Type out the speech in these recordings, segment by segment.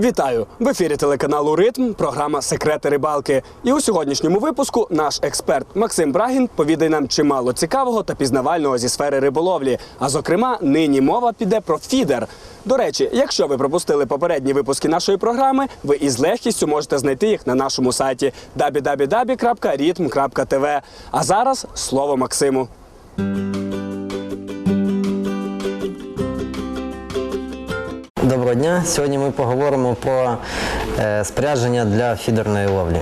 Вітаю в ефірі телеканалу Ритм. Програма Секрети рибалки. І у сьогоднішньому випуску наш експерт Максим Брагін повідає нам чимало цікавого та пізнавального зі сфери риболовлі. А зокрема, нині мова піде про фідер. До речі, якщо ви пропустили попередні випуски нашої програми, ви із легкістю можете знайти їх на нашому сайті www.ritm.tv. А зараз слово Максиму. Дня. Сьогодні ми поговоримо про е, спорядження для фідерної ловлі.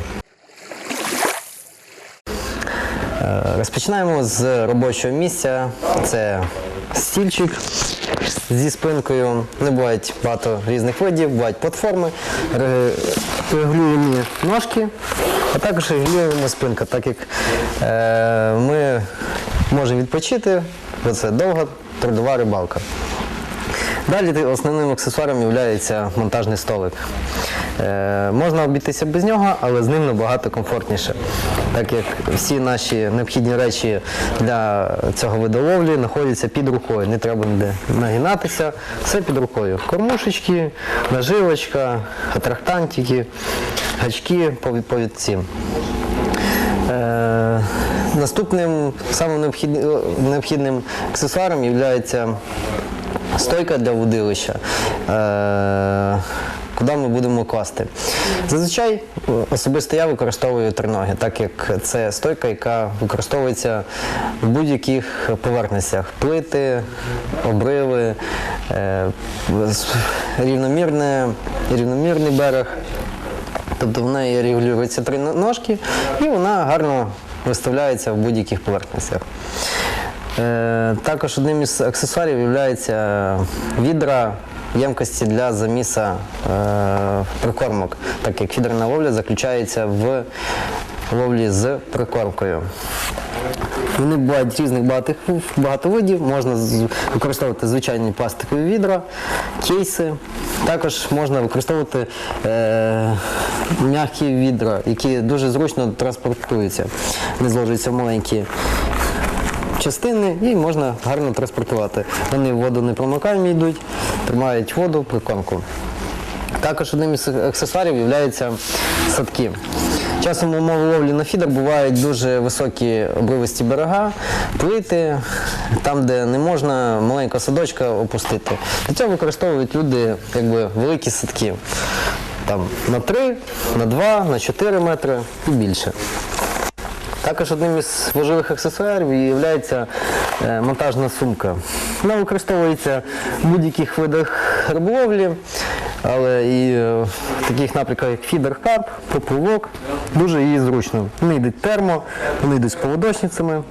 Е, розпочинаємо з робочого місця. Це стільчик зі спинкою. Не бувають багато різних видів, бувають платформи, регулюємо ножки, а також регулюємо спинку, так як е, ми можемо відпочити, бо це довга трудова рибалка. Далі основним аксесуаром є монтажний столик. Е, можна обійтися без нього, але з ним набагато комфортніше, так як всі наші необхідні речі для цього виду ловлі знаходяться під рукою. Не треба ніде нагинатися, все під рукою. Кормушечки, наживочка, атрактантики, гачки, повід- повідці. Е, наступним самим необхідним аксесуаром є стойка для водилища, е, куди ми будемо класти. Зазвичай е, особисто я використовую триноги, так як це стойка, яка використовується в будь-яких поверхностях. Плити, обриви, е, рівномірний берег. Тобто в неї регулюються три ножки і вона гарно виставляється в будь-яких поверхностях. Е, Також одним із аксесуарів є відра ємкості для заміса е, прикормок, так як фідерна ловля заключається в ловлі з прикормкою. Вони бувають різних багато, багато видів, можна використовувати звичайні пластикові відра, кейси. Також можна використовувати е, м'які відра, які дуже зручно транспортуються, не зложуються в маленькі частини і можна гарно транспортувати. Вони воду не промокаємо йдуть, тримають воду прикормку. Також одним із аксесуарів є садки. Часом умови ловлі на фідер бувають дуже високі обривисті берега, плити, там, де не можна маленького садочка опустити. Для цього використовують люди якби, великі садки. Там, на 3, на 2, на 4 метри і більше. Також одним із важливих аксесуарів є е, монтажна сумка. Вона використовується в будь-яких видах риболовлі, але і е, в таких напрямках, як фідер карп, поплавок, дуже її зручно. Вони йдуть термо, вони йдуть з поводочницями.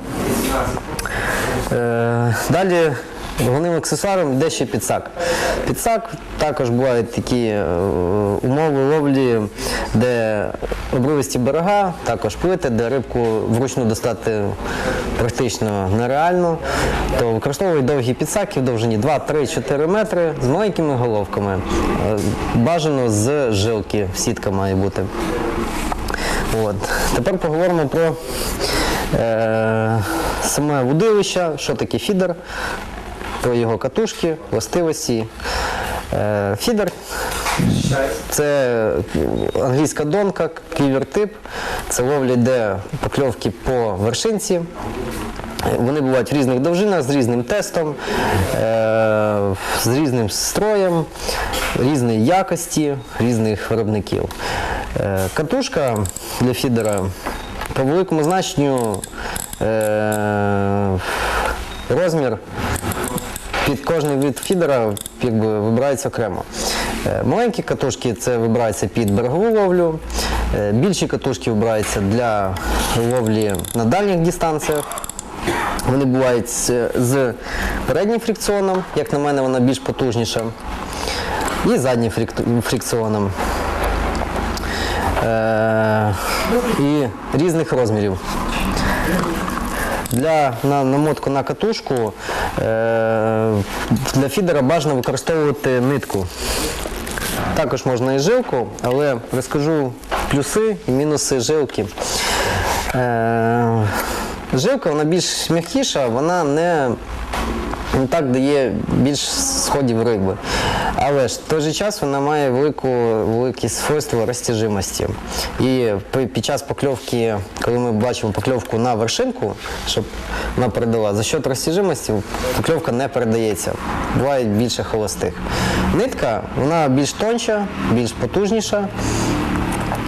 Е, Далі головним аксесуаром йде ще підсак. Підсак також бувають такі е, умови ловлі, де обривисті берега, також плити, де рибку вручну достати практично нереально, то використовують довгі підсаки в довжині 2, 3, 4 метри з маленькими головками. Е, Бажано з жилки, сітка має бути. От. Тепер поговоримо про е, саме водилище, що таке фідер, про його катушки, властивості. Е, фідер це англійська донка, ківертип. Це ловля, де покльовки по вершинці. Вони бувають в різних довжинах, з різним тестом, е, з різним строєм, різної якості, різних виробників. Е, Катушка для фідера по великому значенню розмір під кожний вид фідера якби, вибирається окремо. Е, Маленькі катушки це вибираються під берегову ловлю, е, більші катушки вибираються для ловлі на дальніх дистанціях. Вони бувають з, переднім фрикціоном, як на мене, вона більш потужніша, і заднім фрик- фрикціоном. Е, і різних розмірів. Для на, намотку на катушку е, для фідера бажано використовувати нитку. Також можна і жилку, але розкажу плюси і мінуси жилки. Е, жилка вона більш м'якіша, вона не не так дає більш сходів риби. Але ж в той же час вона має велику, велике свойство розтяжимості. І під час покльовки, коли ми бачимо покльовку на вершинку, щоб вона передала, за счет розтяжимості покльовка не передається. Буває більше холостих. Нитка вона більш тонша, більш потужніша.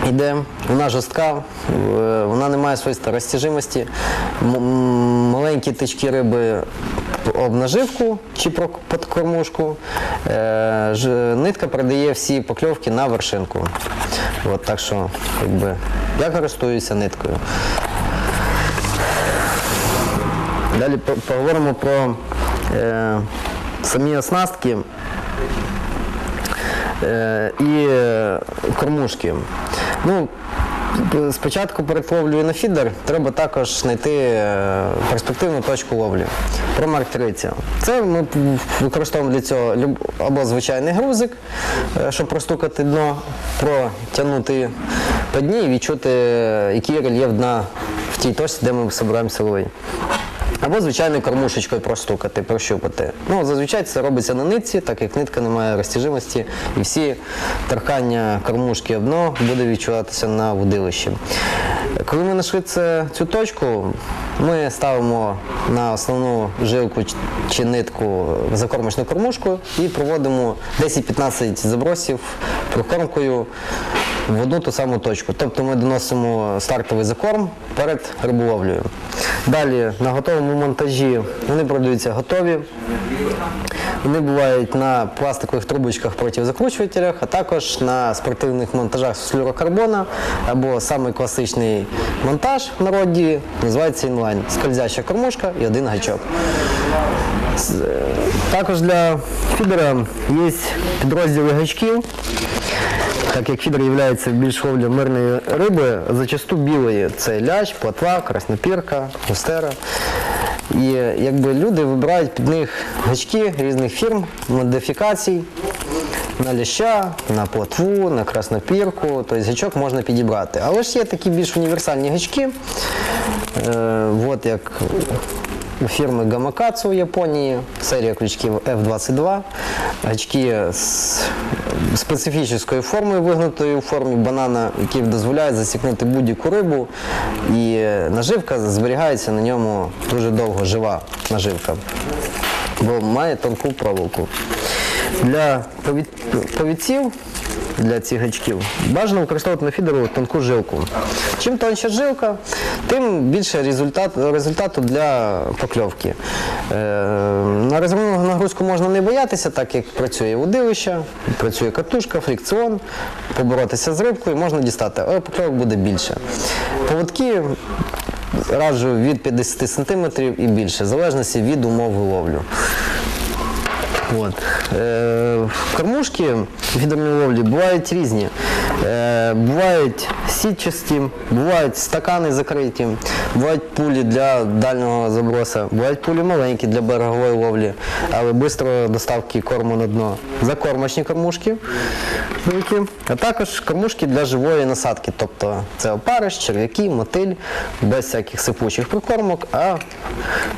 Іде, вона жорстка, е, вона не має свойства розтяжимості. Маленькі тички риби об наживку чи про під кормушку. Е, Нитка передає всі покльовки на вершинку. От, так що, якби, я користуюся ниткою. Далі поговоримо про е, самі оснастки е, і кормушки. Ну, спочатку перед ловлею на фідер треба також знайти е, перспективну точку ловлі. Промаркериця. Це ми використовуємо для цього або звичайний грузик, е, щоб простукати дно, протягнути по дні і відчути, е, який рельєф дна в тій точці, де ми збираємося ловити. Або звичайною кормушечкою простукати, прощупати. Ну, зазвичай це робиться на нитці, так як нитка не має розтяжимості, і всі торкання кормушки об дно буде відчуватися на вудилищі. Коли ми знайшли цю точку, ми ставимо на основну жилку чи нитку закормочну кормушку і проводимо 10-15 забросів прокормкою в одну ту саму точку. Тобто ми доносимо стартовий закорм перед риболовлею. Далі на готовому монтажі вони продаються готові. Вони бувають на пластикових трубочках проти закручувателях, а також на спортивних монтажах з флюрокарбона або самий класичний монтаж в народі називається інлайн. Скользяща кормушка і один гачок. Е, Також для фідера є підрозділи гачків. Так як фідер є більш ловлею мирної риби, зачасту білої це лящ, платва, краснопірка, густера. І якби люди вибирають під них гачки різних фірм, модифікацій на ляща, на платву, на краснопірку. Тобто гачок можна підібрати. Але ж є такі більш універсальні гачки. Е, от як у фірми Gamakatsu у Японії, серія крючків F22, гачки з специфічною формою, вигнутою у формі банана, який дозволяє засікнути будь-яку рибу, і наживка зберігається на ньому дуже довго, жива наживка, бо має тонку проволоку. Для повіців для цих гачків бажано використовувати на фідеру тонку жилку. Чим тонша жилка, тим більше результат, результату для покльовки. Е, на резервну нагрузку можна не боятися, так як працює удилище, працює катушка, фрикціон, поборотися з рибкою можна дістати, але покльовок буде більше. Поводки раджу від 50 см і більше, в залежності від умов ловлю. От. Е, кормушки фідерної ловлі бувають різні. Е, бувають сітчасті, бувають стакани закриті, бувають пулі для дальнього заброса, бувають пулі маленькі для берегової ловлі, але швидко доставки корму на дно. Закормочні кормушки, а також кормушки для живої насадки. Тобто це опариш, черв'яки, мотиль, без всяких сипучих прикормок, а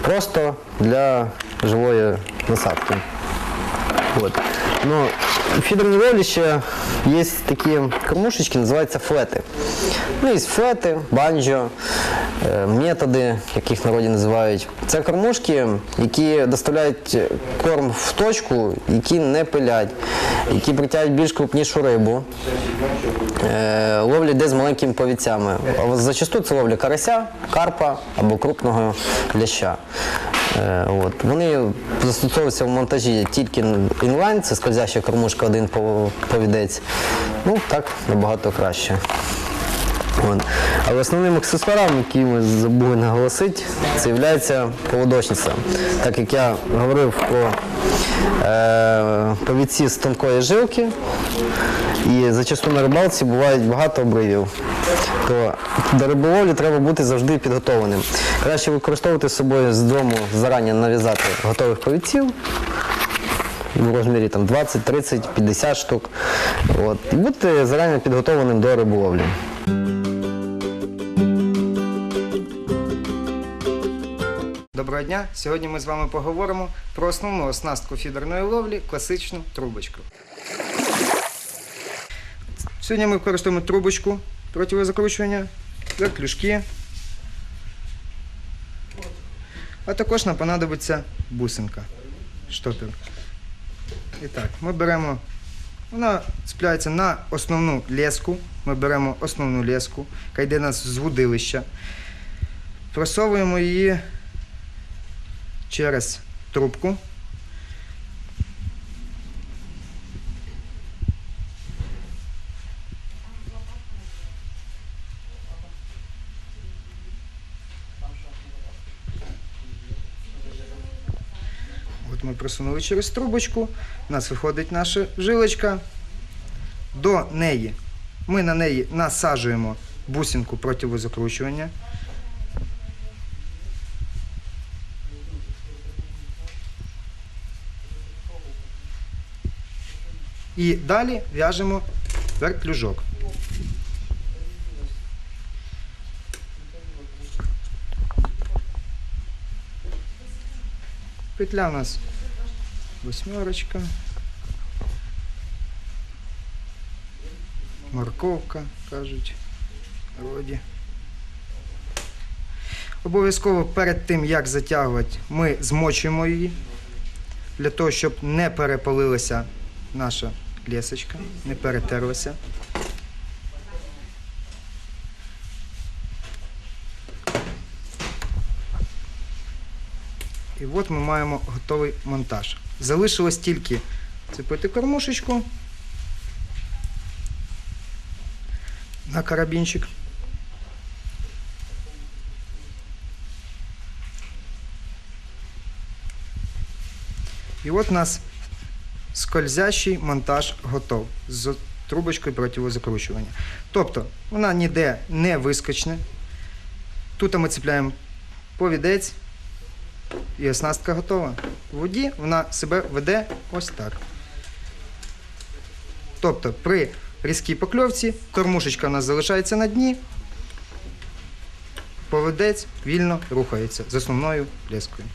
просто для живої насадки. Вот. Но в фидерной есть такие кормушечки, называются флеты. Ну, есть флеты, банджо, методи, яких в народі називають. Це кормушки, які доставляють корм в точку, які не пилять, які притягують більш крупнішу рибу. Е, Ловлять десь з маленькими повіцями. Зачасту це ловля карася, карпа або крупного ляща. Е, От. Вони застосовуються в монтажі тільки інлайн, це скользяща кормушка, один повідець. Ну так набагато краще. От. Але основним аксесуаром, який ми забули наголосити, це є поводочниця. Так як я говорив про е, повідці з тонкої жилки, і зачасту на рибалці бувають багато обривів. То до риболовлі треба бути завжди підготованим. Краще використовувати з собою з дому зарані нав'язати готових повідців в розмірі там, 20, 30, 50 штук. І бути зарані підготованим до риболовлі. Доброго дня! Сьогодні ми з вами поговоримо про основну оснастку фідерної ловлі класичну трубочку. Сьогодні ми використовуємо трубочку противозакручування, вертлюжки, а також нам понадобиться бусинка, штопер. І так, ми беремо, вона цепляється на основну леску. Ми беремо основну леску, яка йде у нас з вудилища. Просовуємо її через трубку. От ми просунули через трубочку, у нас виходить наша жилочка. До неї ми на неї насаджуємо бусинку противозакручування. І далі в'яжемо вертлюжок. Петля у нас восьмерочка. Морковка, кажуть, роді. Обов'язково перед тим, як затягувати, ми змочуємо її для того, щоб не перепалилася наша лісочка, не перетерлася. І от ми маємо готовий монтаж. Залишилось тільки цепити кормушечку на карабінчик. І от у нас скользящий монтаж готов з трубочкою противозакручування. Тобто вона ніде не вискочне. Тут ми цепляємо повідець і оснастка готова. В воді вона себе веде ось так. Тобто при різкій покльовці кормушечка у нас залишається на дні, поведець вільно рухається з основною лескою.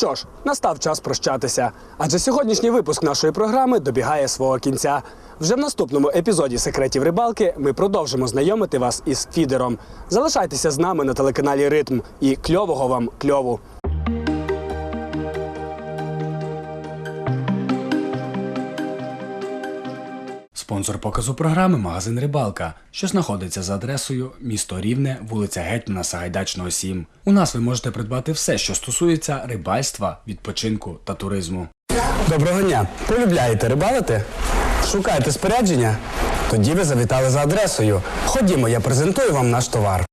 Що ж, настав час прощатися, адже сьогоднішній випуск нашої програми добігає свого кінця. Вже в наступному епізоді секретів рибалки ми продовжимо знайомити вас із фідером. Залишайтеся з нами на телеканалі Ритм і кльового вам кльову. Спонсор показу програми магазин Рибалка, що знаходиться за адресою місто Рівне, вулиця Гетьмана Сагайдачного 7. У нас ви можете придбати все, що стосується рибальства, відпочинку та туризму. Доброго дня! Полюбляєте рибалити? Шукаєте спорядження? Тоді ви завітали за адресою. Ходімо, я презентую вам наш товар.